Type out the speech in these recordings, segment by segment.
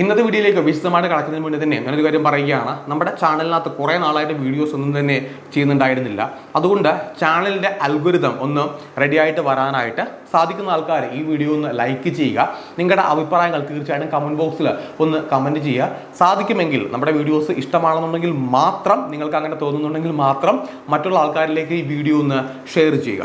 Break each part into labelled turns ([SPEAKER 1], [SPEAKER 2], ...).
[SPEAKER 1] ഇന്നത്തെ വീഡിയോയിലേക്ക് വിശദമായിട്ട് കടക്കുന്നതിന് മുന്നേ തന്നെ ഞാനൊരു കാര്യം പറയുകയാണ്. നമ്മുടെ ചാനലിനകത്ത് കുറേ നാളായിട്ട് വീഡിയോസ് ഒന്നും തന്നെ ചെയ്യുന്നുണ്ടായിരുന്നില്ല. അതുകൊണ്ട് ചാനലിന്റെ അൽഗുരിതം ഒന്ന് റെഡിയായിട്ട് വരാനായിട്ട് സാധിക്കുന്ന ആൾക്കാർ ഈ വീഡിയോ ഒന്ന് ലൈക്ക് ചെയ്യുക. നിങ്ങളുടെ അഭിപ്രായങ്ങൾ തീർച്ചയായിട്ടും കമന്റ് ബോക്സിൽ ഒന്ന് കമന്റ് ചെയ്യുക. സാധിക്കുമെങ്കിൽ നമ്മുടെ വീഡിയോസ് ഇഷ്ടമാണെന്നുണ്ടെങ്കിൽ മാത്രം നിങ്ങൾക്ക് അങ്ങനെ തോന്നുന്നുണ്ടെങ്കിൽ മാത്രം മറ്റുള്ള ആൾക്കാരിലേക്ക് ഈ വീഡിയോ ഒന്ന് ഷെയർ ചെയ്യുക.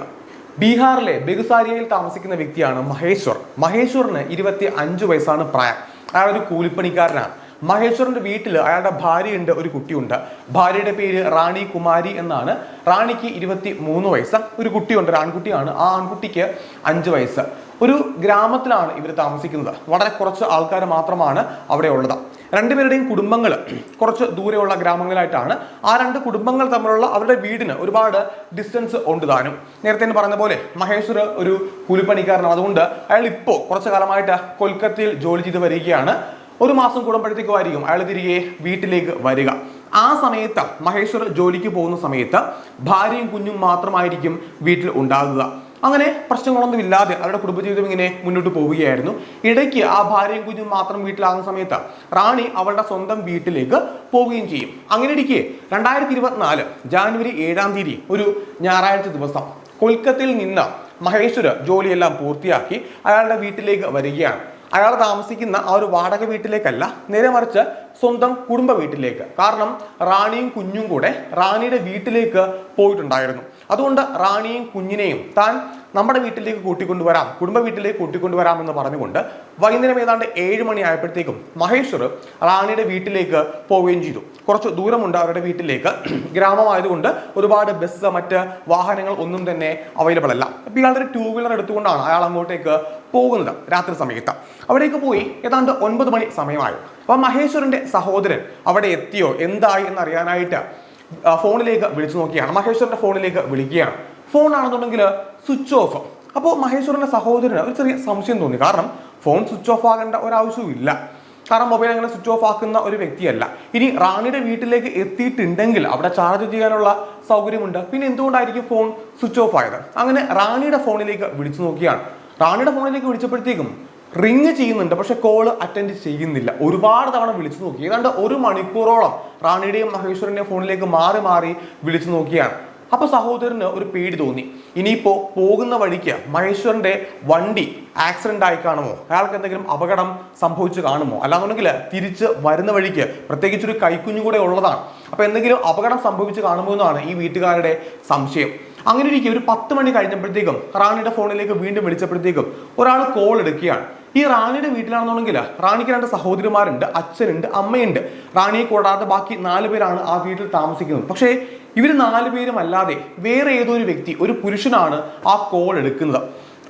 [SPEAKER 1] ബീഹാറിലെ ബെഗുസാരിയയിൽ താമസിക്കുന്ന വ്യക്തിയാണ് മഹേശ്വർ. മഹേശ്വറിന് ഇരുപത്തി അഞ്ച് വയസ്സാണ് പ്രായം. അയാൾ ഒരു കൂലിപ്പണിക്കാരനാണ് മഹേശ്വറിന്റെ വീട്ടിൽ അയാളുടെ ഭാര്യയുണ്ട് ഒരു കുട്ടിയുണ്ട്. ഭാര്യയുടെ പേര് റാണി കുമാരി എന്നാണ്. റാണിക്ക് ഇരുപത്തി മൂന്ന് വയസ്സ്. ഒരു കുട്ടിയുണ്ട് ഒരു ആൺകുട്ടിയാണ്. ആ ആൺകുട്ടിക്ക് അഞ്ച് വയസ്സ്. ഒരു ഗ്രാമത്തിലാണ് ഇവർ താമസിക്കുന്നത്. വളരെ കുറച്ച് ആൾക്കാർ മാത്രമാണ് അവിടെ ഉള്ളത്. രണ്ടുപേരുടെയും കുടുംബങ്ങൾ കുറച്ച് ദൂരെയുള്ള ഗ്രാമങ്ങളിലായിട്ടാണ്. ആ രണ്ട് കുടുംബങ്ങൾ തമ്മിലുള്ള അവരുടെ വീടിന് ഒരുപാട് ഡിസ്റ്റൻസ് ഉണ്ട് താനും. നേരത്തെ പറഞ്ഞ പോലെ മഹേശ്വർ ഒരു കൂലിപ്പണിക്കാരനാണ്. അതുകൊണ്ട് അയാൾ ഇപ്പോൾ കുറച്ച് കാലമായിട്ട് കൊൽക്കത്തയിൽ ജോലി ചെയ്ത് വരികയാണ്. ഒരു മാസം കൂടുമ്പോഴത്തേക്കും ആയിരിക്കും അയാൾ തിരികെ വീട്ടിലേക്ക് വരിക. ആ സമയത്ത് മഹേശ്വർ ജോലിക്ക് പോകുന്ന സമയത്ത് ഭാര്യയും കുഞ്ഞും മാത്രമായിരിക്കും വീട്ടിൽ ഉണ്ടാകുക. അങ്ങനെ പ്രശ്നങ്ങളൊന്നും ഇല്ലാതെ അവരുടെ കുടുംബജീവിതം ഇങ്ങനെ മുന്നോട്ട് പോവുകയായിരുന്നു. ഇടയ്ക്ക് ആ ഭാര്യയും കുഞ്ഞും മാത്രം വീട്ടിലാകുന്ന സമയത്ത് റാണി അവളുടെ സ്വന്തം വീട്ടിലേക്ക് പോവുകയും ചെയ്യും. അങ്ങനെ ഇരിക്കെ രണ്ടായിരത്തി ഇരുപത്തിനാല് ജാനുവരി ഏഴാം തീയതി ഒരു ഞായറാഴ്ച ദിവസം കൊൽക്കത്തയിൽ നിന്ന് മഹേശ്വര ജോലിയെല്ലാം പൂർത്തിയാക്കി അയാളുടെ വീട്ടിലേക്ക് വരികയാണ്. അയാൾ താമസിക്കുന്ന ആ ഒരു വാടക വീട്ടിലേക്കല്ല നേരെ മറിച്ച് സ്വന്തം കുടുംബ വീട്ടിലേക്ക്. കാരണം റാണിയും കുഞ്ഞും കൂടെ റാണിയുടെ വീട്ടിലേക്ക് പോയിട്ടുണ്ടായിരുന്നു. അതുകൊണ്ട് റാണിയും കുഞ്ഞിനെയും താൻ നമ്മുടെ വീട്ടിലേക്ക് കൂട്ടിക്കൊണ്ടുവരാം കുടുംബ വീട്ടിലേക്ക് കൂട്ടിക്കൊണ്ടുവരാം എന്ന് പറഞ്ഞുകൊണ്ട് വൈകുന്നേരം ഏതാണ്ട് ഏഴ് മണി ആയപ്പോഴത്തേക്കും മഹേശ്വർ റാണിയുടെ വീട്ടിലേക്ക് പോവുകയും ചെയ്തു. കുറച്ച് ദൂരമുണ്ട് അവരുടെ വീട്ടിലേക്ക്. ഗ്രാമമായതുകൊണ്ട് ഒരുപാട് ബസ് മറ്റ് വാഹനങ്ങൾ ഒന്നും തന്നെ അവൈലബിൾ അല്ല. അപ്പം ഇയാളുടെ ടൂ വീലർ എടുത്തുകൊണ്ടാണ് അയാൾ അങ്ങോട്ടേക്ക് പോകുന്നത് രാത്രി സമയത്ത്. അവിടേക്ക് പോയി ഏതാണ്ട് ഒൻപത് മണി സമയമായി. അപ്പം മഹേശ്വരന്റെ സഹോദരൻ അവിടെ എത്തിയോ? എന്തായി എന്ന് അറിയാനായിട്ട് ആ, ഫോണിലേക്ക് വിളിച്ചു നോക്കിയാണ്. മഹേശ്വരന്റെ ഫോണിലേക്ക് വിളിക്കുകയാണ്. ഫോൺ ആണെന്നുണ്ടെങ്കിൽ സ്വിച്ച് ഓഫ് അപ്പോൾ മഹേശ്വരന്റെ സഹോദരന് ഒരു ചെറിയ സംശയം തോന്നി. കാരണം ഫോൺ സ്വിച്ച് ഓഫ് ആകേണ്ട ഒരാവശ്യവും ഇല്ല. കാരണം മൊബൈൽ അങ്ങനെ സ്വിച്ച് ഓഫ് ആക്കുന്ന ഒരു വ്യക്തിയല്ല. ഇനി റാണിയുടെ വീട്ടിലേക്ക് എത്തിയിട്ടുണ്ടെങ്കിൽ അവിടെ ചാർജ് ചെയ്യാനുള്ള സൗകര്യമുണ്ട്. പിന്നെ എന്തുകൊണ്ടായിരിക്കും ഫോൺ സ്വിച്ച് ഓഫ് ആയത്? അങ്ങനെ റാണിയുടെ ഫോണിലേക്ക് വിളിച്ചു നോക്കിയാണ്. റാണിയുടെ ഫോണിലേക്ക് വിളിച്ചപ്പോഴത്തേക്കും റിങ് ചെയ്യുന്നുണ്ട് പക്ഷെ കോൾ അറ്റൻഡ് ചെയ്യുന്നില്ല. ഒരുപാട് തവണ വിളിച്ചു നോക്കി. ഏതാണ്ട് ഒരു മണിക്കൂറോളം റാണിയുടെയും മഹേശ്വരന്റെയും ഫോണിലേക്ക് മാറി മാറി വിളിച്ചു നോക്കിയാണ്. അപ്പൊ സഹോദരന് ഒരു പേടി തോന്നി. ഇനിയിപ്പോ പോകുന്ന വഴിക്ക് മഹേശ്വരന്റെ വണ്ടി ആക്സിഡന്റ് ആയി കാണുമോ? അയാൾക്ക് എന്തെങ്കിലും അപകടം സംഭവിച്ചു കാണുമോ? അല്ലാന്നുണ്ടെങ്കിൽ തിരിച്ച് വരുന്ന വഴിക്ക് പ്രത്യേകിച്ച് ഒരു കൈക്കുഞ്ഞു കൂടെ ഉള്ളതാണ്. അപ്പൊ എന്തെങ്കിലും അപകടം സംഭവിച്ചു കാണുമോ എന്നാണ് ഈ വീട്ടുകാരുടെ സംശയം. അങ്ങനെ ഇരിക്കും ഒരു പത്ത് മണി കഴിഞ്ഞപ്പോഴത്തേക്കും റാണിയുടെ ഫോണിലേക്ക് വീണ്ടും വിളിച്ചപ്പോഴത്തേക്കും ഒരാൾ കോൾ എടുക്കുകയാണ്. ഈ റാണിയുടെ വീട്ടിലാണെന്നുണ്ടെങ്കിൽ റാണിക്ക് രണ്ട് സഹോദരിമാരുണ്ട് അച്ഛനുണ്ട് അമ്മയുണ്ട്. റാണിയെ കൂടാതെ ബാക്കി നാല് പേരാണ് ആ വീട്ടിൽ താമസിക്കുന്നത്. പക്ഷേ ഇവർ നാല് പേരും അല്ലാതെ വേറെ ഏതോ ഒരു വ്യക്തി ഒരു പുരുഷനാണ് ആ കോൾ എടുക്കുന്നത്.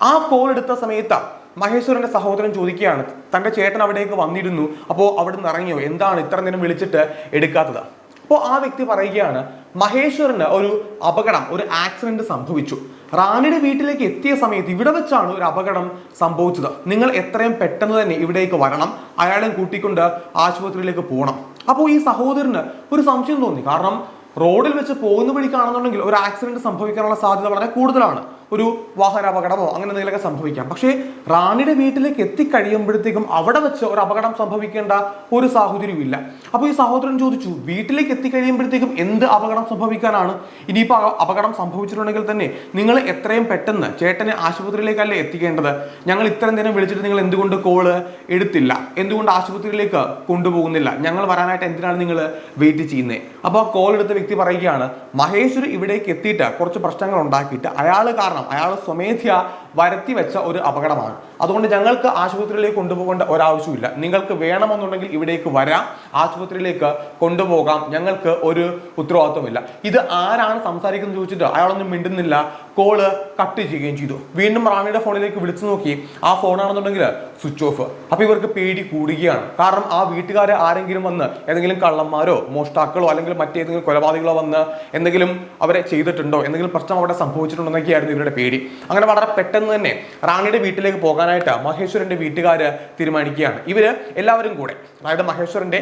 [SPEAKER 1] ആ കോൾ എടുത്ത സമയത്ത് മഹേശ്വരന്റെ സഹോദരൻ ചോദിക്കുകയാണ് തന്റെ ചേട്ടൻ അവിടേക്ക് വന്നിരുന്നു അപ്പോൾ അവിടെ നിന്ന് ഇറങ്ങിയോ? എന്താണ് ഇത്ര നേരം വിളിച്ചിട്ട് എടുക്കാത്തത്? അപ്പോൾ ആ വ്യക്തി പറയുകയാണ് മഹേശ്വറിന് ഒരു അപകടം ഒരു ആക്സിഡന്റ് സംഭവിച്ചു. റാണിയുടെ വീട്ടിലേക്ക് എത്തിയ സമയത്ത് ഇവിടെ വെച്ചാണ് ഒരു അപകടം സംഭവിച്ചത്. നിങ്ങൾ എത്രയും പെട്ടെന്ന് തന്നെ ഇവിടേക്ക് വരണം. അയാളെ കൂട്ടിക്കൊണ്ട് ആശുപത്രിയിലേക്ക് പോകണം. അപ്പോൾ ഈ സഹോദരന് ഒരു സംശയം തോന്നി. കാരണം റോഡിൽ വെച്ച് പോകുന്ന വഴിക്കാണെന്നുണ്ടെങ്കിൽ ഒരു ആക്സിഡന്റ് സംഭവിക്കാനുള്ള സാധ്യത വളരെ കൂടുതലാണ്. ഒരു വാഹന അപകടമോ അങ്ങനെ എന്തെങ്കിലുമൊക്കെ സംഭവിക്കാം. പക്ഷേ റാണിയുടെ വീട്ടിലേക്ക് എത്തിക്കഴിയുമ്പോഴത്തേക്കും അവിടെ വെച്ച് ഒരു അപകടം സംഭവിക്കേണ്ട ഒരു സാഹചര്യവും ഇല്ല അപ്പോൾ ഈ സഹോദരൻ ചോദിച്ചു വീട്ടിലേക്ക് എത്തിക്കഴിയുമ്പോഴത്തേക്കും എന്ത് അപകടം സംഭവിക്കാനാണ്? ഇനിയിപ്പോൾ അപകടം സംഭവിച്ചിട്ടുണ്ടെങ്കിൽ തന്നെ നിങ്ങൾ എത്രയും പെട്ടെന്ന് ചേട്ടനെ ആശുപത്രിയിലേക്കല്ലേ എത്തിക്കേണ്ടത്? ഞങ്ങൾ ഇത്രയും നേരം വിളിച്ചിട്ട് നിങ്ങൾ എന്തുകൊണ്ട് കോൾ എടുത്തില്ല? എന്തുകൊണ്ട് ആശുപത്രിയിലേക്ക് കൊണ്ടുപോകുന്നില്ല? ഞങ്ങൾ വരാനായിട്ട് എന്തിനാണ് നിങ്ങൾ വെയിറ്റ് ചെയ്യുന്നത് അപ്പോൾ കോൾ എടുത്ത വ്യക്തി പറയുകയാണ് മഹേശ്വർ ഇവിടേക്ക് എത്തിയിട്ട് കുറച്ച് പ്രശ്നങ്ങൾ ഉണ്ടാക്കിയിട്ട് അയാൾ കാരണം അയാൾ സ്വമേധ്യ വരുത്തി വെച്ച ഒരു അപകടമാണ്. അതുകൊണ്ട് ഞങ്ങൾക്ക് ആശുപത്രിയിലേക്ക് കൊണ്ടുപോകേണ്ട ഒരാവശ്യമില്ല നിങ്ങൾക്ക് വേണമെന്നുണ്ടെങ്കിൽ ഇവിടേക്ക് വരാം. ആശുപത്രിയിലേക്ക് കൊണ്ടുപോകാം. ഞങ്ങൾക്ക് ഒരു ഉത്തരവാദിത്വമില്ല. ഇത് ആരാണ് സംസാരിക്കുന്നത് ചോദിച്ചിട്ട് അയാളൊന്നും മിണ്ടുന്നില്ല. കോൾ കട്ട് ചെയ്യുകയും ചെയ്തു. വീണ്ടും റാണിയുടെ ഫോണിലേക്ക് വിളിച്ചു നോക്കി. ആ ഫോണാണെന്നുണ്ടെങ്കിൽ സ്വിച്ച് ഓഫ് അപ്പൊ ഇവർക്ക് പേടി കൂടുകയാണ്. കാരണം ആ വീട്ടുകാരെ ആരെങ്കിലും വന്ന് ഏതെങ്കിലും കള്ളന്മാരോ മോഷ്ടാക്കളോ അല്ലെങ്കിൽ മറ്റേതെങ്കിലും കൊലപാതകളോ വന്ന് എന്തെങ്കിലും അവരെ ചെയ്തിട്ടുണ്ടോ എന്തെങ്കിലും പ്രശ്നം അവിടെ സംഭവിച്ചിട്ടുണ്ടോ എന്നൊക്കെയായിരുന്നു ഇവരുടെ പേടി. അങ്ങനെ വളരെ പെട്ടെന്ന് തന്നെ റാണിയുടെ വീട്ടിലേക്ക് പോകാനായിട്ട് മഹേശ്വരന്റെ വീട്ടുകാര് തീരുമാനിക്കുകയാണ്. ഇവർ എല്ലാവരും കൂടെ അതായത് മഹേശ്വരന്റെ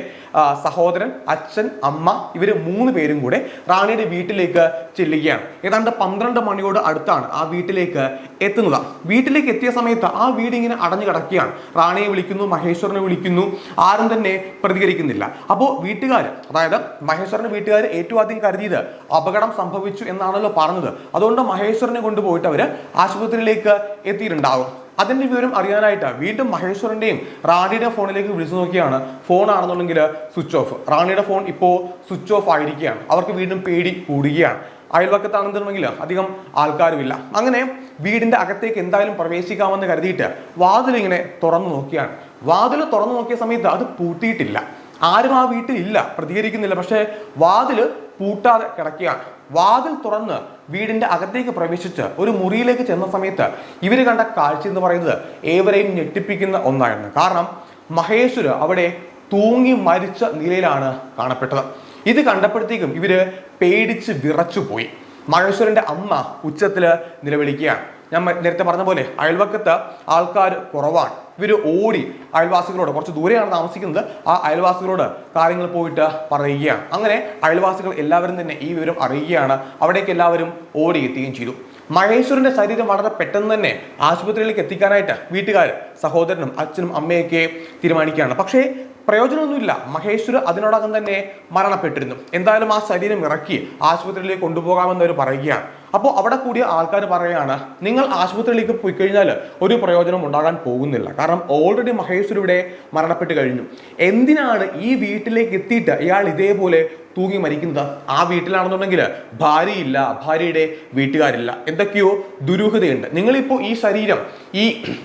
[SPEAKER 1] സഹോദരൻ അച്ഛൻ അമ്മ ഇവർ മൂന്ന് പേരും കൂടെ റാണിയുടെ വീട്ടിലേക്ക് ചെല്ലുകയാണ്. ഏതാണ്ട് പന്ത്രണ്ട് മണിയോട് അടുത്താണ് ആ വീട്ടിലേക്ക് എത്തുന്നത്. വീട്ടിലേക്ക് എത്തിയ സമയത്ത് ആ വീട് ഇങ്ങനെ അടഞ്ഞു കിടക്കുകയാണ്. റാണിയെ വിളിക്കുന്നു മഹേശ്വരനെ വിളിക്കുന്നു ആരും തന്നെ പ്രതികരിക്കുന്നില്ല. അപ്പോൾ വീട്ടുകാർ അതായത് മഹേശ്വരന്റെ വീട്ടുകാർ ഏറ്റവും ആദ്യം കരുതിയത് അപകടം സംഭവിച്ചു എന്നാണല്ലോ പറഞ്ഞത്. അതുകൊണ്ട് മഹേശ്വരനെ കൊണ്ടുപോയിട്ട് അവർ ആശുപത്രിയിലേക്ക് എത്തിയിട്ടുണ്ടാവും. അതിന്റെ വിവരം അറിയാനായിട്ട് വീണ്ടും മഹേശ്വരന്റെയും റാണിയുടെ ഫോണിലേക്ക് വിളിച്ചു നോക്കിയാണ്. ഫോൺ ആണെന്നുണ്ടെങ്കിൽ സ്വിച്ച് ഓഫ്. റാണിയുടെ ഫോൺ ഇപ്പോൾ സ്വിച്ച് ഓഫ് ആയിരിക്കുകയാണ്. അവർക്ക് വീണ്ടും പേടി കൂടുകയാണ്. അയൽവക്കത്താണെന്നുണ്ടെങ്കിൽ അധികം ആൾക്കാരുമില്ല. അങ്ങനെ വീടിന്റെ അകത്തേക്ക് എന്തായാലും പ്രവേശിക്കാമെന്ന് കരുതിയിട്ട് വാതിൽ ഇങ്ങനെ തുറന്നു നോക്കിയാണ്. വാതിൽ തുറന്നു നോക്കിയ സമയത്ത് അത് പൂട്ടിയിട്ടില്ല. ആരും ആ വീട്ടിൽ ഇല്ല പ്രതികരിക്കുന്നില്ല. പക്ഷേ വാതിൽ പൂട്ടാതെ കിടക്കുകയാണ്. വാതിൽ തുറന്ന് വീടിന്റെ അകത്തേക്ക് പ്രവേശിച്ച് ഒരു മുറിയിലേക്ക് ചെന്ന സമയത്ത് ഇവർ കണ്ട കാഴ്ച എന്ന് പറയുന്നത് ഏവരെയും ഞെട്ടിപ്പിക്കുന്ന ഒന്നായിരുന്നു. കാരണം മഹേശ്വര് അവിടെ തൂങ്ങി മരിച്ച നിലയിലാണ് കാണപ്പെട്ടത്. ഇത് കണ്ടപ്പോഴത്തേക്കും ഇവർ പേടിച്ച് വിറച്ചു പോയി. മഹേശ്വരന്റെ അമ്മ ഉച്ചത്തിൽ നിലവിളിക്കുകയാണ്. ഞാൻ നേരത്തെ പറഞ്ഞ പോലെ അയൽവക്കത്ത് ആൾക്കാർ കുറവാണ്. ഇവർ ഓടി അയൽവാസികളോട് കുറച്ച് ദൂരെയാണ് താമസിക്കുന്നത് ആ അയൽവാസികളോട് കാര്യങ്ങൾ പോയിട്ട് പറയുകയാണ്. അങ്ങനെ അയൽവാസികൾ എല്ലാവരും തന്നെ ഈ വിവരം അറിയുകയാണ്. അവിടേക്ക് എല്ലാവരും ഓടി എത്തുകയും ചെയ്തു. മഹേശ്വരന്റെ ശരീരം വളരെ പെട്ടെന്ന് തന്നെ ആശുപത്രിയിലേക്ക് എത്തിക്കാനായിട്ട് വീട്ടുകാർ സഹോദരനും അച്ഛനും അമ്മയൊക്കെ തീരുമാനിക്കുകയാണ്. പക്ഷേ പ്രയോജനമൊന്നുമില്ല. മഹേശ്വർ അതിനോടകം തന്നെ മരണപ്പെട്ടിരുന്നു. എന്തായാലും ആ ശരീരം ഇറക്കി ആശുപത്രിയിലേക്ക് കൊണ്ടുപോകാമെന്ന് അവർ പറയുകയാണ്. അപ്പോൾ അവിടെ കൂടിയ ആൾക്കാർ പറയുകയാണ് നിങ്ങൾ ആശുപത്രിയിലേക്ക് പോയി കഴിഞ്ഞാൽ ഒരു പ്രയോജനം ഉണ്ടാകാൻ പോകുന്നില്ല. കാരണം ഓൾറെഡി മഹേശ്വർ ഇവിടെ മരണപ്പെട്ട് കഴിഞ്ഞു. എന്തിനാണ് ഈ വീട്ടിലേക്ക് എത്തിയിട്ട് ഇയാൾ ഇതേപോലെ തൂങ്ങി മരിക്കുന്നത്? ആ വീട്ടിലാണെന്നുണ്ടെങ്കിൽ ഭാര്യയില്ല ഭാര്യയുടെ വീട്ടുകാരില്ല. എന്തൊക്കെയോ ദുരൂഹതയുണ്ട്. നിങ്ങളിപ്പോൾ ഈ ശരീരം ഈ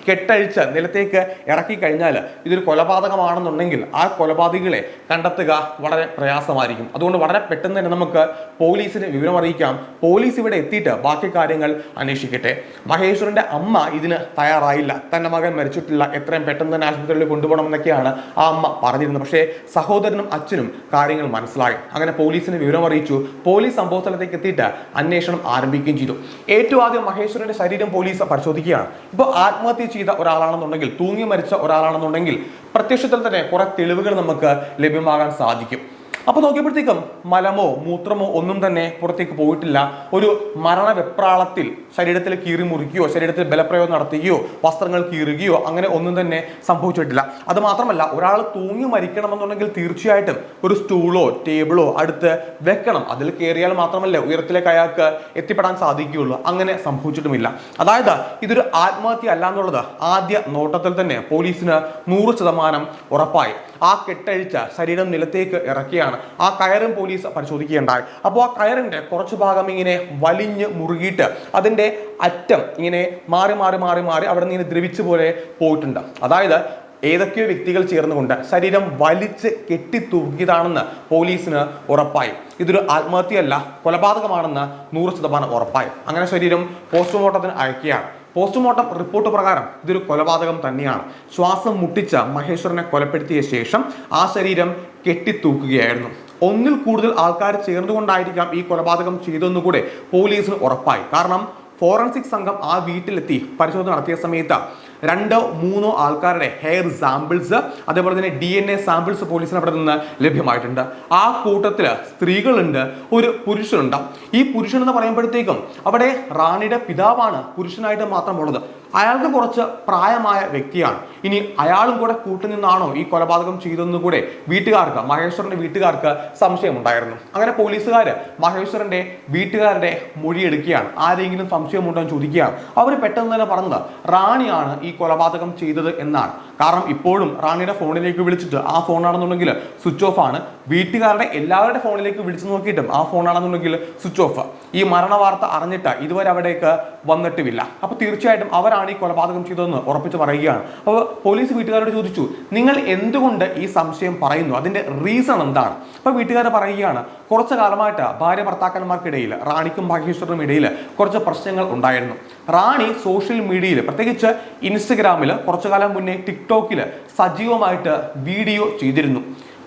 [SPEAKER 1] കെട്ടഴിച്ച് നിലത്തേക്ക് ഇറക്കി കഴിഞ്ഞാൽ ഇതൊരു കൊലപാതകമാണെന്നുണ്ടെങ്കിൽ ആ കൊലപാതകളെ കണ്ടെത്തുക വളരെ പ്രയാസമായിരിക്കും. അതുകൊണ്ട് വളരെ പെട്ടെന്ന് തന്നെ നമുക്ക് പോലീസിന് വിവരം അറിയിക്കാം പോലീസ് ഇവിടെ എത്തിയിട്ട് ബാക്കി കാര്യങ്ങൾ അന്വേഷിക്കട്ടെ. മഹേശ്വരന്റെ അമ്മ ഇതിന് തയ്യാറായില്ല. തന്റെ മകൻ മരിച്ചിട്ടില്ല. എത്രയും പെട്ടെന്ന് തന്നെ ആശുപത്രിയിൽ കൊണ്ടുപോകണം എന്നൊക്കെയാണ് ആ അമ്മ പറഞ്ഞിരുന്നത്. പക്ഷേ സഹോദരനും അച്ഛനും കാര്യങ്ങൾ മനസ്സിലായി. അങ്ങനെ പോലീസിന് വിവരം അറിയിച്ചു. പോലീസ് സംഭവ സ്ഥലത്തേക്ക് എത്തിയിട്ട് അന്വേഷണം ആരംഭിക്കുകയും ചെയ്തു. ഏറ്റവും ആദ്യം മഹേശ്വരന്റെ ശരീരം പോലീസ് പരിശോധിക്കുകയാണ്. ഇപ്പോൾ ആത്മഹത്യ ചെയ്ത ഒരാളാണെന്നുണ്ടെങ്കിൽ തൂങ്ങി മരിച്ച ഒരാളാണെന്നുണ്ടെങ്കിൽ പ്രത്യക്ഷത്തിൽ തന്നെ കുറെ തെളിവുകൾ നമുക്ക് ലഭ്യമാകാൻ സാധിക്കും. അപ്പൊ നോക്കിയപ്പോഴത്തേക്കും മലമോ മൂത്രമോ ഒന്നും തന്നെ പുറത്തേക്ക് പോയിട്ടില്ല. ഒരു മരണ വെപ്രാളത്തിൽ ശരീരത്തിൽ കീറി മുറിക്കുകയോ ശരീരത്തിൽ ബലപ്രയോഗം നടത്തുകയോ വസ്ത്രങ്ങൾ കീറുകയോ അങ്ങനെ ഒന്നും തന്നെ സംഭവിച്ചിട്ടില്ല. അത് മാത്രമല്ല ഒരാൾ തൂങ്ങി മരിക്കണമെന്നുണ്ടെങ്കിൽ തീർച്ചയായിട്ടും ഒരു സ്റ്റൂളോ ടേബിളോ അടുത്ത് വെക്കണം. അതിൽ കയറിയാൽ മാത്രമല്ല ഉയരത്തിലേക്ക് അയാൾക്ക് എത്തിപ്പെടാൻ സാധിക്കുകയുള്ളൂ. അങ്ങനെ സംഭവിച്ചിട്ടുമില്ല. അതായത് ഇതൊരു ആത്മഹത്യ അല്ല എന്നുള്ളത് ആദ്യ നോട്ടത്തിൽ തന്നെ പോലീസിന് നൂറ് ശതമാനം ഉറപ്പായി. ആ കെട്ടഴിച്ച ശരീരം നിലത്തേക്ക് ഇറക്കിയാണ് ആ കയറും പോലീസ് പരിശോധിക്കുകയുണ്ടായി. അപ്പോൾ ആ കയറിന്റെ കുറച്ച് ഭാഗം ഇങ്ങനെ വലിഞ്ഞ് മുറുകിയിട്ട് അതിന്റെ അറ്റം ഇങ്ങനെ മാറി മാറി മാറി മാറി അവിടെ നിന്ന് ഇങ്ങനെ ദ്രവിച്ചു പോലെ പോയിട്ടുണ്ട്. അതായത് ഏതൊക്കെയോ വ്യക്തികൾ ചേർന്നുകൊണ്ട് ശരീരം വലിച്ച് കെട്ടിത്തൂക്കിയതാണെന്ന് പോലീസിന് ഉറപ്പായി. ഇതൊരു ആത്മഹത്യയല്ല കൊലപാതകമാണെന്ന് നൂറ് ശതമാനം ഉറപ്പായി. അങ്ങനെ ശരീരം പോസ്റ്റ്മോർട്ടത്തിന് അയക്കുകയാണ്. പോസ്റ്റ്മോർട്ടം റിപ്പോർട്ട് പ്രകാരം ഇതൊരു കൊലപാതകം തന്നെയാണ്. ശ്വാസം മുട്ടിച്ച മഹേശ്വരനെ കൊലപ്പെടുത്തിയ ശേഷം ആ ശരീരം കെട്ടിത്തൂക്കുകയായിരുന്നു. ഒന്നിൽ കൂടുതൽ ആൾക്കാർ ചേർന്നുകൊണ്ടായിരിക്കാം ഈ കൊലപാതകം ചെയ്തതെന്ന് കൂടെ പോലീസിന് ഉറപ്പായി. കാരണം ഫോറൻസിക് സംഘം ആ വീട്ടിലെത്തി പരിശോധന നടത്തിയ സമയത്ത് രണ്ടോ മൂന്നോ ആൾക്കാരുടെ ഹെയർ സാമ്പിൾസ് അതേപോലെ തന്നെ ഡി എൻ എ സാമ്പിൾസ് പോലീസിന് അവിടെ നിന്ന് ലഭ്യമായിട്ടുണ്ട്. ആ കൂട്ടത്തിൽ സ്ത്രീകളുണ്ട് ഒരു പുരുഷനുണ്ട്. ഈ പുരുഷൻ എന്ന് പറയുമ്പോഴത്തേക്കും അവിടെ റാണിയുടെ പിതാവാണ് പുരുഷനായിട്ട് മാത്രമുള്ളത്. അയാൾക്ക് കുറച്ച് പ്രായമായ വ്യക്തിയാണ്. ഇനി അയാളും കൂടെ കൂട്ടുനിന്നാണോ ഈ കൊലപാതകം ചെയ്തതെന്ന് കൂടെ വീട്ടുകാർക്ക് മഹേശ്വരന്റെ വീട്ടുകാർക്ക് സംശയമുണ്ടായിരുന്നു. അങ്ങനെ പോലീസുകാർ മഹേശ്വരന്റെ വീട്ടുകാരുടെ മൊഴിയെടുക്കുകയാണ് ആരെങ്കിലും സംശയമുണ്ടോ എന്ന് ചോദിക്കുകയാണ്. അവർ പെട്ടെന്ന് തന്നെ പറഞ്ഞത് റാണിയാണ് ഈ കൊലപാതകം ചെയ്തത് എന്നാണ്. കാരണം ഇപ്പോഴും റാണിയുടെ ഫോണിലേക്ക് വിളിച്ചിട്ട് ആ ഫോണാണെന്നുണ്ടെങ്കിൽ സ്വിച്ച് ഓഫ് ആണ്. വീട്ടുകാരുടെ എല്ലാവരുടെ ഫോണിലേക്ക് വിളിച്ചു നോക്കിയിട്ടും ആ ഫോണാണെന്നുണ്ടെങ്കിൽ സ്വിച്ച് ഓഫ്. ഈ മരണ വാർത്ത അറിഞ്ഞിട്ട് ഇതുവരെ അവിടേക്ക് വന്നിട്ടുമില്ല. അപ്പോൾ തീർച്ചയായിട്ടും അവരാണ് ഈ കൊലപാതകം ചെയ്തതെന്ന് ഉറപ്പിച്ച് പറയുകയാണ്. അപ്പോൾ പോലീസ് വീട്ടുകാരോട് ചോദിച്ചു നിങ്ങൾ എന്തുകൊണ്ട് ഈ സംശയം പറയുന്നു? അതിന്റെ റീസൺ എന്താണ്? അപ്പോൾ വീട്ടുകാർ പറയുകയാണ് കുറച്ച് കാലമായിട്ട് ഭാര്യ ഭർത്താക്കന്മാർക്കിടയിൽ റാണിക്കും ഭാഗ്യേശ്വറിനും ഇടയിൽ കുറച്ച് പ്രശ്നങ്ങൾ ഉണ്ടായിരുന്നു. റാണി സോഷ്യൽ മീഡിയയിൽ പ്രത്യേകിച്ച് ഇൻസ്റ്റഗ്രാമിൽ കുറച്ചു കാലം മുന്നേ ടിക്ടോക്കിൽ സജീവമായിട്ട് വീഡിയോ ചെയ്തിരുന്നു.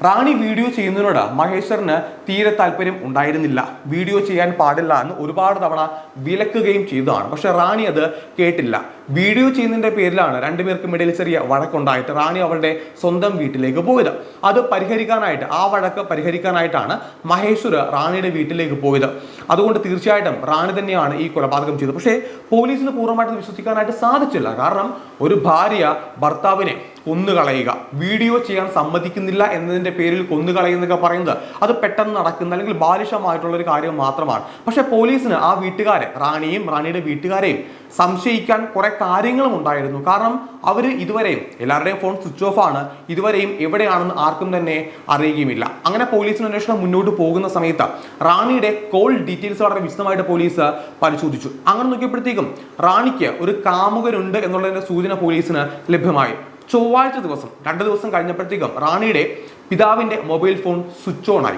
[SPEAKER 1] റാണി വീഡിയോ ചെയ്യുന്നതിനോട് മഹേശ്വറിന് തീരെ താല്പര്യം ഉണ്ടായിരുന്നില്ല. വീഡിയോ ചെയ്യാൻ പാടില്ല എന്ന് ഒരുപാട് തവണ വിലക്കുകയും ചെയ്തതാണ്. പക്ഷെ റാണി അത് കേട്ടില്ല. വീഡിയോ ചെയ്യുന്നതിന്റെ പേരിലാണ് രണ്ടുപേർക്കും ഇടയിൽ ചെറിയ വഴക്കുണ്ടായിട്ട് റാണി അവളുടെ സ്വന്തം വീട്ടിലേക്ക് പോയത്. അത് പരിഹരിക്കാനായിട്ട് ആ വഴക്ക് പരിഹരിക്കാനായിട്ടാണ് മഹേശ്വർ റാണിയുടെ വീട്ടിലേക്ക് പോയത്. അതുകൊണ്ട് തീർച്ചയായിട്ടും റാണി തന്നെയാണ് ഈ കൊലപാതകം ചെയ്തത്. പക്ഷേ പോലീസിന് പൂർണമായിട്ട് വിശ്വസിക്കാനായിട്ട് സാധിച്ചില്ല. കാരണം ഒരു ഭാര്യ ഭർത്താവിനെ കൊന്നുകളയുക. വീഡിയോ ചെയ്യാൻ സമ്മതിക്കുന്നില്ല എന്നതിന്റെ പേരിൽ കൊന്നുകളയുന്നൊക്കെ പറയുന്നത് അത് പെട്ടെന്ന് നടക്കുന്ന അല്ലെങ്കിൽ ബാലിഷമായിട്ടുള്ള ഒരു കാര്യം മാത്രമാണ്. പക്ഷേ പോലീസിന് ആ വീട്ടുകാരെ റാണിയും റാണിയുടെ വീട്ടുകാരെയും സംശയിക്കാൻ കുറേ കാര്യങ്ങളും ഉണ്ടായിരുന്നു. കാരണം അവർ ഇതുവരെയും എല്ലാവരുടെയും ഫോൺ സ്വിച്ച് ഓഫ് ആണ്. ഇതുവരെയും എവിടെയാണെന്ന് ആർക്കും തന്നെ അറിയുകയുമില്ല. അങ്ങനെ പോലീസിന് അന്വേഷണം മുന്നോട്ട് പോകുന്ന സമയത്ത് റാണിയുടെ കോൾ ഡീറ്റെയിൽസ് വളരെ വിശദമായിട്ട് പോലീസ് പരിശോധിച്ചു. അങ്ങനെ നോക്കിയപ്പോഴത്തേക്കും റാണിക്ക് ഒരു കാമുകരുണ്ട് എന്നുള്ളതിന്റെ സൂചന പോലീസിന് ലഭ്യമായി. ചൊവ്വാഴ്ച ദിവസം രണ്ട് ദിവസം കഴിഞ്ഞപ്പോഴത്തേക്കും റാണിയുടെ പിതാവിന്റെ മൊബൈൽ ഫോൺ സ്വിച്ച് ഓൺ ആയി.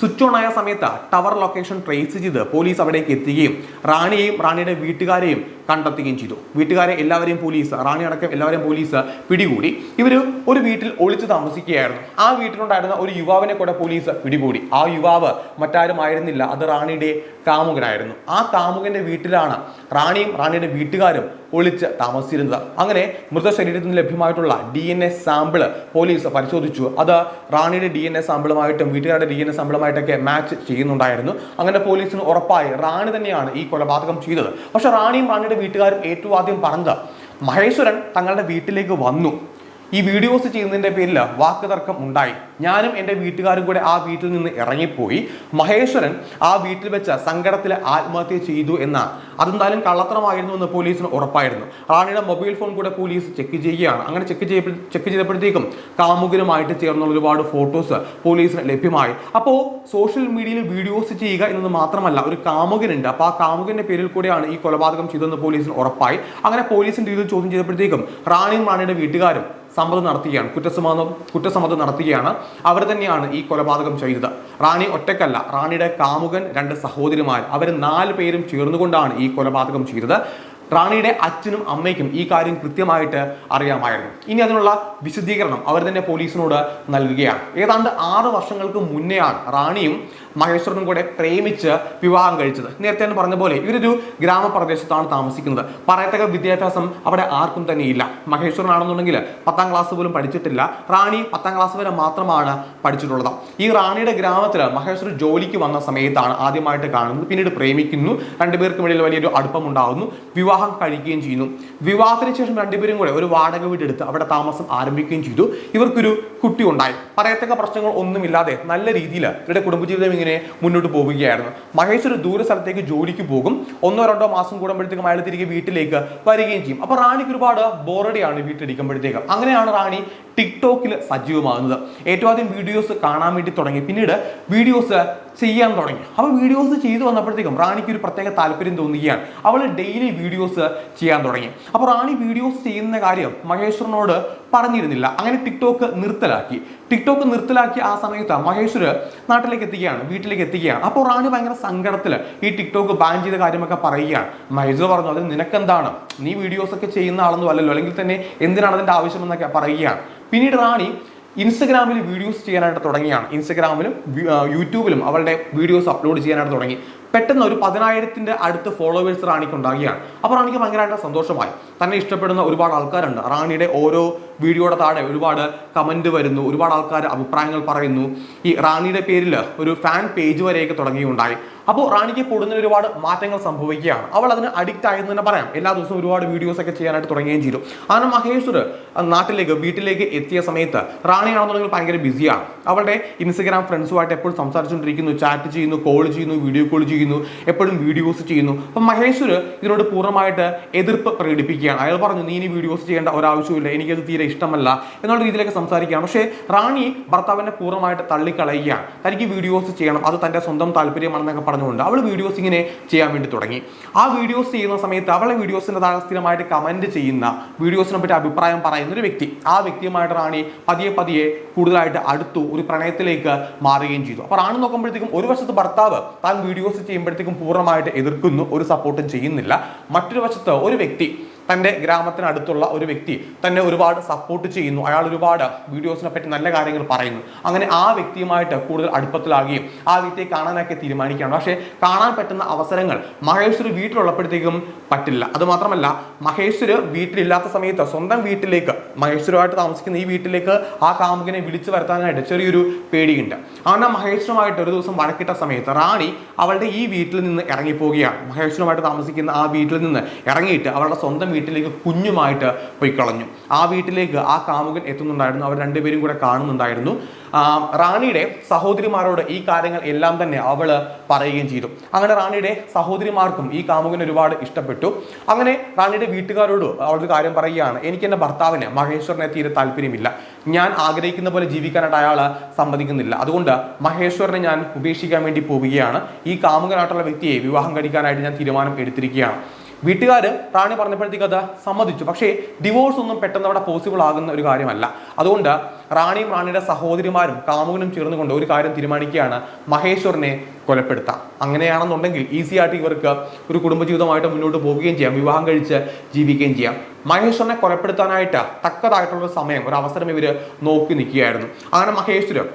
[SPEAKER 1] സ്വിച്ച് ഓൺ ആയ സമയത്ത് ടവർ ലൊക്കേഷൻ ട്രേസ് ചെയ്ത് പോലീസ് അവിടേക്ക് എത്തുകയും റാണിയെയും റാണിയുടെ വീട്ടുകാരെയും കണ്ടെത്തുകയും ചെയ്തു. വീട്ടുകാരെ എല്ലാവരെയും പോലീസ് റാണി അടക്കം എല്ലാവരെയും പോലീസ് പിടികൂടി. ഇവർ ഒരു വീട്ടിൽ ഒളിച്ചു താമസിക്കുകയായിരുന്നു. ആ വീട്ടിലുണ്ടായിരുന്ന ഒരു യുവാവിനെ കൂടെ പോലീസ് പിടികൂടി. ആ യുവാവ് മറ്റാരും ആയിരുന്നില്ല. അത് റാണിയുടെ കാമുകനായിരുന്നു. ആ കാമുകന്റെ വീട്ടിലാണ് റാണിയും റാണിയുടെ വീട്ടുകാരും ഒളിച്ച് താമസിച്ചിരുന്നത്. അങ്ങനെ മൃതശരീരത്തിൽ നിന്ന് ലഭ്യമായിട്ടുള്ള D N A sample police പരിശോധിച്ചു. അത് റാണിയുടെ ഡി എൻ എ സാമ്പിളുമായിട്ടും വീട്ടുകാരുടെ ഡി എൻ എ സാമ്പിളുമായിട്ടൊക്കെ മാച്ച് ചെയ്യുന്നുണ്ടായിരുന്നു. അങ്ങനെ പോലീസിന് ഉറപ്പായി റാണി തന്നെയാണ് ഈ കൊലപാതകം ചെയ്തത്. പക്ഷെ റാണിയും റാണിയുടെ വീട്ടുകാരും ഏറ്റവും ആദ്യം പറഞ്ഞത് മഹേശ്വരൻ തങ്ങളുടെ വീട്ടിലേക്ക് വന്നു. ഈ വീഡിയോസ് ചെയ്യുന്നതിന്റെ പേരിൽ വാക്കുതർക്കം ഉണ്ടായി. ഞാനും എന്റെ വീട്ടുകാരും കൂടെ ആ വീട്ടിൽ നിന്ന് ഇറങ്ങിപ്പോയി. മഹേശ്വരൻ ആ വീട്ടിൽ വെച്ച് സങ്കടത്തിൽ ആത്മഹത്യ ചെയ്തു എന്നാണ് അതെന്തായാലും കള്ളത്തരമായിരുന്നു എന്ന് പോലീസിന് ഉറപ്പായിരുന്നു. റാണിയുടെ മൊബൈൽ ഫോൺ കൂടെ പോലീസ് ചെക്ക് ചെയ്യുകയാണ്. അങ്ങനെ ചെക്ക് ചെയ്യ ചെക്ക് ചെയ്തപ്പോഴത്തേക്കും കാമുകരുമായിട്ട് ചേർന്നുള്ള ഒരുപാട് ഫോട്ടോസ് പോലീസിന് ലഭ്യമായി. അപ്പോൾ സോഷ്യൽ മീഡിയയിൽ വീഡിയോസ് ചെയ്യുക എന്നത് മാത്രമല്ല ഒരു കാമുകനുണ്ട്. അപ്പോൾ ആ കാമുകന്റെ പേരിൽ കൂടെയാണ് ഈ കൊലപാതകം ചെയ്തതെന്ന് പോലീസിന് ഉറപ്പായി. അങ്ങനെ പോലീസിന്റെ രീതിയിൽ ചോദ്യം ചെയ്തപ്പോഴത്തേക്കും റാണിയും റാണിയുടെ വീട്ടുകാരും സമ്മതം നടത്തുകയാണ് കുറ്റസമ്മതം കുറ്റസമ്മതം നടത്തുകയാണ്. അവർ തന്നെയാണ് ഈ കൊലപാതകം ചെയ്തത്. റാണി ഒറ്റക്കല്ല റാണിയുടെ കാമുകൻ രണ്ട് സഹോദരിമാർ അവർ നാല് പേരും ചേർന്നുകൊണ്ടാണ് ഈ കൊലപാതകം ചെയ്തത്. റാണിയുടെ അച്ഛനും അമ്മയ്ക്കും ഈ കാര്യം കൃത്യമായിട്ട് അറിയാമായിരുന്നു. ഇനി അതിനുള്ള വിശദീകരണം അവർ തന്നെ പോലീസിനോട് നൽകുകയാണ്. ഏതാണ്ട് ആറ് വർഷങ്ങൾക്ക് മുന്നെയാണ് റാണിയും മഹേശ്വരനും കൂടെ പ്രേമിച്ച് വിവാഹം കഴിച്ചത്. നേരത്തെ തന്നെ പറഞ്ഞ പോലെ ഇവരൊരു ഗ്രാമപ്രദേശത്താണ് താമസിക്കുന്നത്. പറയത്തക്ക വിദ്യാഭ്യാസം അവിടെ ആർക്കും തന്നെ ഇല്ല മഹേശ്വരനാണെന്നുണ്ടെങ്കിൽ പത്താം ക്ലാസ് പോലും പഠിച്ചിട്ടില്ല. റാണി പത്താം ക്ലാസ് വരെ മാത്രമാണ് പഠിച്ചിട്ടുള്ളത്. ഈ റാണിയുടെ ഗ്രാമത്തിൽ മഹേശ്വർ ജോലിക്ക് വന്ന സമയത്താണ് ആദ്യമായിട്ട് കാണുന്നത്. പിന്നീട് പ്രേമിക്കുന്നു. രണ്ടുപേർക്കും ഇടയിൽ വലിയൊരു അടുപ്പം ഉണ്ടാകുന്നു വിവാഹം കഴിക്കുകയും ചെയ്യുന്നു. വിവാഹത്തിന് ശേഷം രണ്ടുപേരും കൂടെ ഒരു വാടക വീടെടുത്ത് അവിടെ താമസം ആരംഭിക്കുകയും ചെയ്തു. ഇവർക്കൊരു കുട്ടി ഉണ്ടായി. പറയത്തക്ക പ്രശ്നങ്ങൾ ഒന്നുമില്ലാതെ നല്ല രീതിയിൽ ഇവരുടെ കുടുംബജീവിതം ഇങ്ങനെ മുന്നോട്ട് പോവുകയായിരുന്നു. മഹേഷ് ഒരു ദൂര സ്ഥലത്തേക്ക് ജോലിക്ക് പോകും. ഒന്നോ രണ്ടോ മാസം കൂടുമ്പോഴത്തേക്കും അയാൾ തിരികെ വീട്ടിലേക്ക് വരികയും ചെയ്യും. അപ്പൊ റാണിക്ക് ഒരുപാട് ബോറടിയാണ് വീട്ടിലിരിക്കുമ്പോഴത്തേക്ക്. അങ്ങനെയാണ് റാണി ടിക്ടോക്കിൽ സജീവമാകുന്നത്. ഏറ്റവും ആദ്യം വീഡിയോസ് കാണാൻ വേണ്ടി തുടങ്ങി. പിന്നീട് വീഡിയോസ് ചെയ്യാൻ തുടങ്ങി. അപ്പോൾ വീഡിയോസ് ചെയ്തു വന്നപ്പോഴത്തേക്കും റാണിക്ക് ഒരു പ്രത്യേക താല്പര്യം തോന്നുകയാണ്. അവൾ ഡെയിലി വീഡിയോസ് ചെയ്യാൻ തുടങ്ങി. അപ്പോൾ റാണി വീഡിയോസ് ചെയ്യുന്ന കാര്യം മഹേശ്വരനോട് പറഞ്ഞിരുന്നില്ല. അങ്ങനെ ടിക്ടോക്ക് നിർത്തലാക്കി. ടിക്ടോക്ക് നിർത്തലാക്കി ആ സമയത്ത് മഹേശ്വർ നാട്ടിലേക്ക് എത്തുകയാണ് വീട്ടിലേക്ക് എത്തുകയാണ് അപ്പോൾ റാണി ഭയങ്കര സങ്കടത്തിൽ ഈ ടിക്ടോക്ക് ബാൻ ചെയ്ത കാര്യമൊക്കെ പറയുകയാണ്. മഹേശ്വർ പറഞ്ഞു അത് നിനക്കെന്താണ്? നീ വീഡിയോസ് ഒക്കെ ചെയ്യുന്ന ആളൊന്നും അല്ലല്ലോ. അല്ലെങ്കിൽ തന്നെ എന്തിനാണ് അതിന്റെ ആവശ്യമെന്നൊക്കെ പറയുകയാണ്. പിന്നീട് റാണി ഇൻസ്റ്റഗ്രാമിൽ വീഡിയോസ് ചെയ്യാനായിട്ട് തുടങ്ങിയാണ്. ഇൻസ്റ്റഗ്രാമിലും യൂട്യൂബിലും അവളുടെ വീഡിയോസ് അപ്ലോഡ് ചെയ്യാനായിട്ട് തുടങ്ങി. പെട്ടെന്ന് ഒരു പതിനായിരത്തിന്റെ അടുത്ത് ഫോളോവേഴ്സ് റാണിക്ക് ഉണ്ടാകുകയാണ് അപ്പോൾ റാണിക്ക് ഭയങ്കരമായിട്ട് സന്തോഷമായി. തന്നെ ഇഷ്ടപ്പെടുന്ന ഒരുപാട് ആൾക്കാരുണ്ട്. റാണിയുടെ ഓരോ വീഡിയോയുടെ താഴെ ഒരുപാട് കമന്റ് വരുന്നു ഒരുപാട് ആൾക്കാർ അഭിപ്രായങ്ങൾ പറയുന്നു. ഈ റാണിയുടെ പേരിൽ ഒരു ഫാൻ പേജ് വരെയൊക്കെ തുടങ്ങിയുണ്ടായി. അപ്പോൾ റാണിക്ക് പൊടുന്ന ഒരുപാട് മാറ്റങ്ങൾ സംഭവിക്കുകയാണ്. അവൾ അതിന് അഡിക്റ്റ് ആയെന്ന് തന്നെ പറയാം. എല്ലാ ദിവസവും ഒരുപാട് വീഡിയോസ് ഒക്കെ ചെയ്യാനായിട്ട് തുടങ്ങുകയും ചെയ്തു. അങ്ങനെ മഹേശ്വർ നാട്ടിലേക്ക് വീട്ടിലേക്ക് എത്തിയ സമയത്ത് റാണിയാണെന്നുണ്ടെങ്കിൽ ഭയങ്കര ബിസിയാണ് അവളുടെ ഇൻസ്റ്റഗ്രാം ഫ്രണ്ട്സുമായിട്ട് എപ്പോഴും സംസാരിച്ചുകൊണ്ടിരിക്കുന്നു ചാറ്റ് ചെയ്യുന്നു കോൾ ചെയ്യുന്നു വീഡിയോ കോൾ ചെയ്യുന്നു എപ്പോഴും വീഡിയോസ് ചെയ്യുന്നു. അപ്പം മഹേശ്വർ ഇതിനോട് പൂർണമായിട്ട് എതിർപ്പ് പ്രകടിപ്പിക്കുകയാണ്. അയാൾ പറഞ്ഞു നീ ഇനി വീഡിയോസ് ചെയ്യേണ്ട ഒരാവശ്യമില്ല എനിക്കത് തീരെ ഇഷ്ടമല്ല എന്നുള്ള രീതിയിലൊക്കെ സംസാരിക്കുകയാണ്. പക്ഷേ റാണി ഭർത്താവിനെ പൂർണമായിട്ട് തള്ളിക്കളയുകയാണ്. തനിക്ക് വീഡിയോസ് ചെയ്യണം. അത് തന്റെ സ്വന്തം താല്പര്യമാണെന്നൊക്കെ പറഞ്ഞുകൊണ്ട് അവൾ വീഡിയോസ് ഇങ്ങനെ ചെയ്യാൻ വേണ്ടി തുടങ്ങി. ആ വീഡിയോസ് ചെയ്യുന്ന സമയത്ത് അവളെ വീഡിയോസിന്റെ താഴെ സ്ഥിരമായിട്ട് കമന്റ് ചെയ്യുന്ന വീഡിയോസിനെ പറ്റി അഭിപ്രായം പറയുന്ന ഒരു വ്യക്തി. ആ വ്യക്തിയുമായിട്ട് റാണി പതിയെ പതിയെ കൂടുതലായിട്ട് അടുത്തു ഒരു പ്രണയത്തിലേക്ക് മാറുകയും ചെയ്തു. അപ്പോൾ റാണി നോക്കുമ്പോഴത്തേക്കും ഒരു വശത്ത് ഭർത്താവ് താൻ വീഡിയോസ് ചെയ്യുമ്പോഴത്തേക്കും പൂർണമായിട്ട് എതിർക്കുന്നു ഒരു സപ്പോർട്ടും ചെയ്യുന്നില്ല. മറ്റൊരു വശത്ത് ഒരു വ്യക്തി തന്റെ ഗ്രാമത്തിനടുത്തുള്ള ഒരു വ്യക്തി തന്നെ ഒരുപാട് സപ്പോർട്ട് ചെയ്യുന്നു. അയാൾ ഒരുപാട് വീഡിയോസിനെ പറ്റി നല്ല കാര്യങ്ങൾ പറയുന്നു. അങ്ങനെ ആ വ്യക്തിയുമായിട്ട് കൂടുതൽ അടുപ്പത്തിലാകുകയും ആ വ്യക്തിയെ കാണാനൊക്കെ തീരുമാനിക്കുകയാണ്. പക്ഷേ കാണാൻ പറ്റുന്ന അവസരങ്ങൾ മഹേശ്വർ വീട്ടിലുള്ളപ്പോഴത്തേക്കും പറ്റില്ല. അതുമാത്രമല്ല മഹേശ്വര് വീട്ടിലില്ലാത്ത സമയത്ത് സ്വന്തം വീട്ടിലേക്ക് മഹേശ്വരുമായിട്ട് താമസിക്കുന്ന ഈ വീട്ടിലേക്ക് ആ കാമുകനെ വിളിച്ചു വരുത്താനായിട്ട് ചെറിയൊരു പേടിയുണ്ട്. അങ്ങനെ മഹേശ്വരുമായിട്ട് ഒരു ദിവസം വഴക്കിട്ട സമയത്ത് റാണി അവളുടെ ഈ വീട്ടിൽ നിന്ന് ഇറങ്ങിപ്പോവുകയാണ്. മഹേശ്വരുമായിട്ട് താമസിക്കുന്ന ആ വീട്ടിൽ നിന്ന് ഇറങ്ങിയിട്ട് അവളുടെ സ്വന്തം വീട്ടിലേക്ക് കുഞ്ഞുമായിട്ട് പോയി കളഞ്ഞു. ആ വീട്ടിലേക്ക് ആ കാമുകൻ എത്തുന്നുണ്ടായിരുന്നു. അവർ രണ്ടുപേരും കൂടെ കാണുന്നുണ്ടായിരുന്നു. റാണിയുടെ സഹോദരിമാരോട് ഈ കാര്യങ്ങൾ എല്ലാം തന്നെ അവൾ പറയുകയും ചെയ്തു. അങ്ങനെ റാണിയുടെ സഹോദരിമാർക്കും ഈ കാമുകൻ ഒരുപാട് ഇഷ്ടപ്പെട്ടു. അങ്ങനെ റാണിയുടെ വീട്ടുകാരോട് അവളൊരു കാര്യം പറയുകയാണ്. എനിക്ക് എന്റെ ഭർത്താവിന് മഹേശ്വരനെ തീരെ താല്പര്യമില്ല. ഞാൻ ആഗ്രഹിക്കുന്ന പോലെ ജീവിക്കാനായിട്ട് അയാൾ സമ്മതിക്കുന്നില്ല. അതുകൊണ്ട് മഹേശ്വരനെ ഞാൻ ഉപേക്ഷിക്കാൻ വേണ്ടി പോവുകയാണ്. ഈ കാമുകനായിട്ടുള്ള വ്യക്തിയെ വിവാഹം കഴിക്കാനായിട്ട് ഞാൻ തീരുമാനം എടുത്തിരിക്കുകയാണ്. വീട്ടുകാർ റാണി പറഞ്ഞപ്പോഴത്തേക്ക് അത് സമ്മതിച്ചു. പക്ഷേ ഡിവോഴ്സ് ഒന്നും പെട്ടെന്ന് അവിടെ പോസിബിൾ ആകുന്ന ഒരു കാര്യമല്ല. അതുകൊണ്ട് റാണിയും റാണിയുടെ സഹോദരിമാരും കാമുകനും ചേർന്നുകൊണ്ട് ഒരു കാര്യം തീരുമാനിക്കുകയാണ്. മഹേശ്വറിനെ കൊലപ്പെടുത്താം അങ്ങനെയാണെന്നുണ്ടെങ്കിൽ ഈസി ആയിട്ട് ഇവർക്ക് ഒരു കുടുംബജീവിതമായിട്ട് മുന്നോട്ട് പോവുകയും ചെയ്യാം. വിവാഹം കഴിച്ച് ജീവിക്കുകയും ചെയ്യാം. മഹേശ്വരനെ കൊലപ്പെടുത്താനായിട്ട് തക്കതായിട്ടുള്ള സമയം ഒരു അവസരം ഇവർ നോക്കി നിൽക്കുകയായിരുന്നു. അങ്ങനെ മഹേശ്വരൻ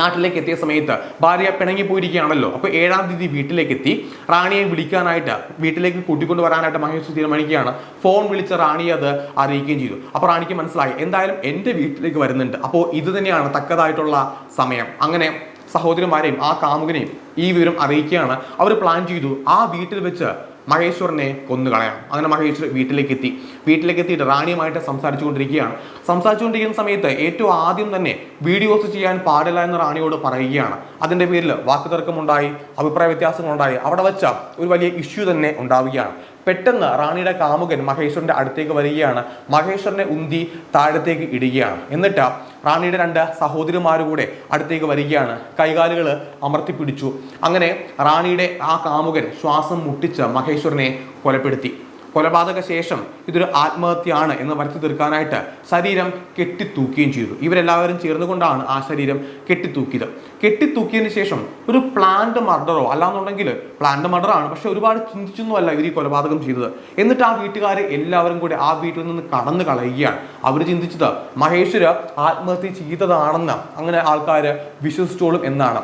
[SPEAKER 1] നാട്ടിലേക്ക് എത്തിയ സമയത്ത് ഭാര്യ പിണങ്ങി പോയിരിക്കുകയാണല്ലോ അപ്പോൾ ഏഴാം തീയതി വീട്ടിലേക്ക് എത്തി റാണിയെ വിളിക്കാനായിട്ട് വീട്ടിലേക്ക് കൂട്ടിക്കൊണ്ട് വരാനായിട്ട് മഹേഷ് തീരുമാനിക്കുകയാണ്. ഫോൺ വിളിച്ച റാണിയെ അത് അറിയിക്കുകയും ചെയ്തു. അപ്പോൾ റാണിക്ക് മനസ്സിലായി എന്തായാലും എന്റെ വീട്ടിലേക്ക് വരുന്നുണ്ട്. അപ്പോൾ ഇത് തന്നെയാണ് തക്കതായിട്ടുള്ള സമയം. അങ്ങനെ സഹോദരന്മാരെയും ആ കാമുകനെയും ഈ വിവരം അറിയിക്കുകയാണ്. അവർ പ്ലാൻ ചെയ്തു ആ വീട്ടിൽ വെച്ച് മഹേശ്വരനെ കൊന്നുകളയാം അങ്ങനെ മഹേശ്വർ വീട്ടിലേക്ക് എത്തി വീട്ടിലേക്ക് എത്തിയിട്ട് റാണിയുമായിട്ട് സംസാരിച്ചുകൊണ്ടിരിക്കുകയാണ്. സംസാരിച്ചുകൊണ്ടിരിക്കുന്ന സമയത്ത് ഏറ്റവും ആദ്യം തന്നെ വീഡിയോസ് ചെയ്യാൻ പാടില്ല എന്ന് റാണിയോട് പറയുകയാണ്. അതിന്റെ പേരിൽ വാക്കുതർക്കമുണ്ടായി അഭിപ്രായ വ്യത്യാസങ്ങളുണ്ടായി. അവിടെ വെച്ച ഒരു വലിയ ഇഷ്യൂ തന്നെ ഉണ്ടാവുകയാണ്. പെട്ടെന്ന് റാണിയുടെ കാമുകൻ മഹേശ്വരന്റെ അടുത്തേക്ക് വരികയാണ്. മഹേശ്വരനെ ഉന്തി താഴത്തേക്ക് ഇടുകയാണ്. എന്നിട്ട് റാണിയുടെ രണ്ട് സഹോദരിമാരുകൂടെ അടുത്തേക്ക് വരികയാണ്. കൈകാലുകൾ അമർത്തിപ്പിടിച്ചു. അങ്ങനെ റാണിയുടെ ആ കാമുകൻ ശ്വാസം മുട്ടിച്ച് മഹേശ്വരനെ കൊലപ്പെടുത്തി. കൊലപാതക ശേഷം ഇതൊരു ആത്മഹത്യയാണ് എന്ന് വരുത്തി തീർക്കാനായിട്ട് ശരീരം കെട്ടിത്തൂക്കുകയും ചെയ്തു. ഇവരെല്ലാവരും ചേർന്നുകൊണ്ടാണ് ആ ശരീരം കെട്ടിത്തൂക്കിയത്. കെട്ടിത്തൂക്കിയതിന് ശേഷം ഒരു പ്ലാന്റ് മർഡറോ അല്ലാന്നുണ്ടെങ്കിൽ പ്ലാന്റ് മർഡറാണ് പക്ഷെ ഒരുപാട് ചിന്തിച്ചൊന്നുമല്ല ഇവർ ഈ കൊലപാതകം ചെയ്തത്. എന്നിട്ട് ആ വീട്ടുകാർ എല്ലാവരും കൂടി ആ വീട്ടിൽ നിന്ന് കടന്നു കളയുകയാണ്. അവർ ചിന്തിച്ചത് മഹേശ്വര് ആത്മഹത്യ ചെയ്തതാണെന്ന് അങ്ങനെ ആൾക്കാർ വിശ്വസിച്ചോളും എന്നാണ്.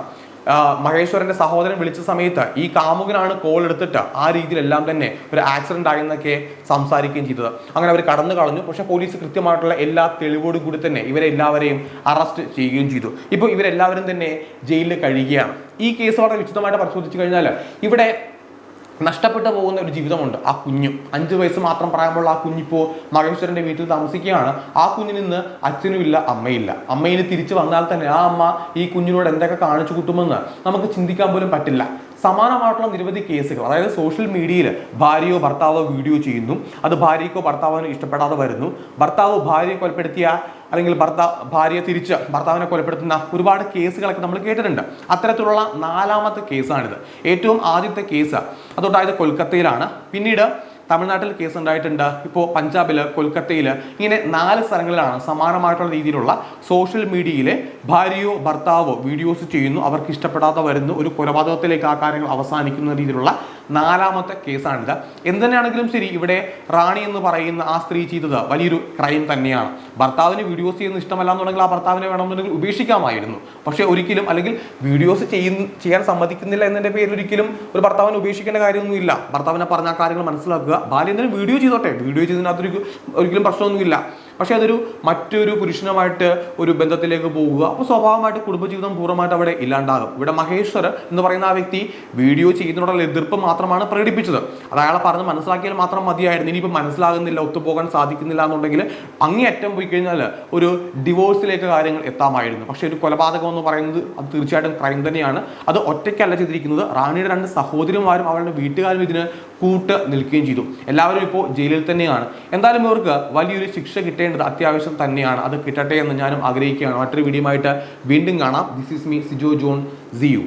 [SPEAKER 1] മഹേശ്വരന്റെ സഹോദരൻ വിളിച്ച സമയത്ത് ഈ കാമുകനാണ് കോൾ എടുത്തിട്ട് ആ രീതിയിലെല്ലാം തന്നെ ഒരു ആക്സിഡന്റ് ആയെന്നൊക്കെ സംസാരിക്കുകയും ചെയ്തത്. അങ്ങനെ അവർ കടന്നു കളഞ്ഞു. പക്ഷേ പോലീസ് കൃത്യമായിട്ടുള്ള എല്ലാ തെളിവോടും കൂടി തന്നെ ഇവരെ എല്ലാവരെയും അറസ്റ്റ് ചെയ്യുകയും ചെയ്തു. ഇപ്പോൾ ഇവരെല്ലാവരും തന്നെ ജയിലിൽ കഴിയുകയാണ്. ഈ കേസ് വളരെ വിശദമായിട്ട് പരിശോധിച്ചു കഴിഞ്ഞാൽ ഇവിടെ നഷ്ടപ്പെട്ടു പോകുന്ന ഒരു ജീവിതമുണ്ട്. ആ കുഞ്ഞു. അഞ്ച് വയസ്സ് മാത്രം പ്രായമുള്ള ആ കുഞ്ഞിപ്പോൾ മഹേശ്വരന്റെ വീട്ടിൽ താമസിക്കുകയാണ്. ആ കുഞ്ഞിന് അച്ഛനും ഇല്ല അമ്മയില്ല. അമ്മയിൽ തിരിച്ചു വന്നാൽ തന്നെ ആ അമ്മ ഈ കുഞ്ഞിനോട് എന്തൊക്കെ കാണിച്ചു കൂട്ടുമെന്ന് നമുക്ക് ചിന്തിക്കാൻ പോലും പറ്റില്ല. സമാനമായിട്ടുള്ള നിരവധി കേസുകൾ അതായത് സോഷ്യൽ മീഡിയയിൽ ഭാര്യയോ ഭർത്താവോ വീഡിയോ ചെയ്യുന്നു അത് ഭാര്യയ്ക്കോ ഭർത്താവിനോ ഇഷ്ടപ്പെടാതെ വരുന്നു. ഭർത്താവ് ഭാര്യയെ കൊലപ്പെടുത്തിയ അല്ലെങ്കിൽ ഭർത്താവ് ഭാര്യയെ തിരിച്ച് ഭർത്താവിനെ കൊലപ്പെടുത്തുന്ന ഒരുപാട് കേസുകളൊക്കെ നമ്മൾ കേട്ടിട്ടുണ്ട്. അത്തരത്തിലുള്ള നാലാമത്തെ കേസാണിത്. ഏറ്റവും ആദ്യത്തെ കേസ് അതുണ്ടായത് കൊൽക്കത്തയിലാണ്. പിന്നീട് തമിഴ്നാട്ടിൽ കേസ് ഉണ്ടായിട്ടുണ്ട്. ഇപ്പോൾ പഞ്ചാബിൽ കൊൽക്കത്തയിൽ ഇങ്ങനെ നാല് സ്ഥലങ്ങളിലാണ് സമാനമായിട്ടുള്ള രീതിയിലുള്ള സോഷ്യൽ മീഡിയയിലെ ഭാര്യയോ ഭർത്താവോ വീഡിയോസ് ചെയ്യുന്നു. അവർക്ക് ഇഷ്ടപ്പെടാതെ വരുന്നു. ഒരു കൊലപാതകത്തിലേക്ക് ആ കാര്യങ്ങൾ അവസാനിക്കുന്ന രീതിയിലുള്ള നാലാമത്തെ കേസാണിത്. എന്തുതന്നെയാണെങ്കിലും ശരി ഇവിടെ റാണി എന്ന് പറയുന്ന ആ സ്ത്രീ ചെയ്തത് വലിയൊരു ക്രൈം തന്നെയാണ്. ഭർത്താവിന് വീഡിയോസ് ചെയ്യുന്ന ഇഷ്ടമല്ല എന്നുണ്ടെങ്കിൽ ആ ഭർത്താവിനെ വേണമെന്നുണ്ടെങ്കിൽ ഉപേക്ഷിക്കാമായിരുന്നു. പക്ഷേ ഒരിക്കലും അല്ലെങ്കിൽ വീഡിയോസ് ചെയ്യുന്ന ചെയ്യാൻ സമ്മതിക്കുന്നില്ല എന്നതിന്റെ പേരിൽ ഒരിക്കലും ഒരു ഭർത്താവിനെ ഉപേക്ഷിക്കേണ്ട കാര്യമൊന്നുമില്ല. ഭർത്താവിനെ പറഞ്ഞ കാര്യങ്ങൾ മനസ്സിലാക്കുക. ഭാര്യ എന്തിനും വീഡിയോ ചെയ്തോട്ടെ. വീഡിയോ ചെയ്തതിനകത്തൊരു ഒരിക്കലും പ്രശ്നമൊന്നുമില്ല. പക്ഷേ അതൊരു മറ്റൊരു പുരുഷനുമായിട്ട് ഒരു ബന്ധത്തിലേക്ക് പോകുക. അപ്പോൾ സ്വാഭാവികമായിട്ട് കുടുംബജീവിതം പൂർണമായിട്ട് അവിടെ ഇല്ലാണ്ടാകും. ഇവിടെ മഹേശ്വർ എന്ന് പറയുന്ന ആ വ്യക്തി വീഡിയോ ചെയ്യുന്നതോടുള്ള എതിർപ്പ് മാത്രമാണ് പ്രകടിപ്പിച്ചത്. അത് അയാളെ പറഞ്ഞ് മനസ്സിലാക്കിയാൽ മാത്രം മതിയായിരുന്നു. ഇനിയിപ്പോൾ മനസ്സിലാകുന്നില്ല ഒത്തുപോകാൻ സാധിക്കുന്നില്ല എന്നുണ്ടെങ്കിൽ അങ്ങേയറ്റം പോയി കഴിഞ്ഞാൽ ഒരു ഡിവോഴ്സിലേക്ക് കാര്യങ്ങൾ എത്താമായിരുന്നു. പക്ഷേ ഒരു കൊലപാതകം എന്ന് പറയുന്നത് അത് തീർച്ചയായിട്ടും ക്രൈം തന്നെയാണ്. അത് ഒറ്റയ്ക്കല്ല ചെയ്തിരിക്കുന്നത്. റാണിയുടെ രണ്ട് സഹോദരിമാരും അവളുടെ വീട്ടുകാരും ഇതിന് കൂട്ട് നിൽക്കുകയും ചെയ്തു. എല്ലാവരും ഇപ്പോൾ ജയിലിൽ തന്നെയാണ്. എന്തായാലും ഇവർക്ക് വലിയൊരു ശിക്ഷ കിട്ടേണ്ടത് അത്യാവശ്യം തന്നെയാണ്. അത് കിട്ടട്ടെ എന്ന് ഞാനും ആഗ്രഹിക്കുകയാണ്. മറ്റൊരു വീഡിയോ ആയിട്ട് വീണ്ടും കാണാം. This is me Sijo John see you